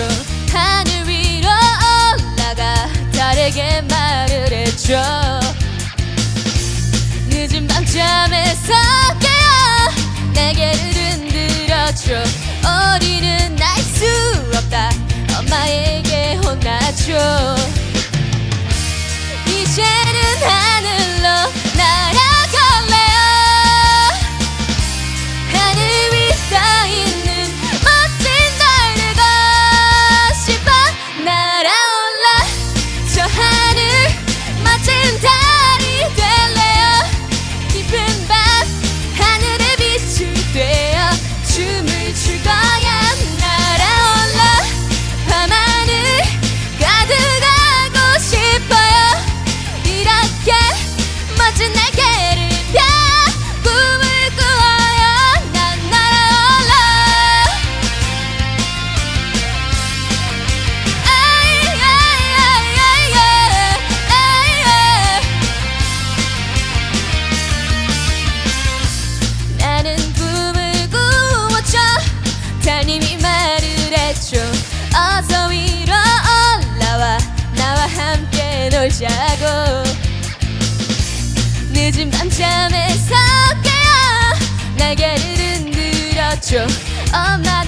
줘. 하늘 위로 올라가. 달에게 말을 해줘. 늦은 밤잠에서 자고 늦은 밤잠에서 깨어 날개를 흔들어줘. 엄마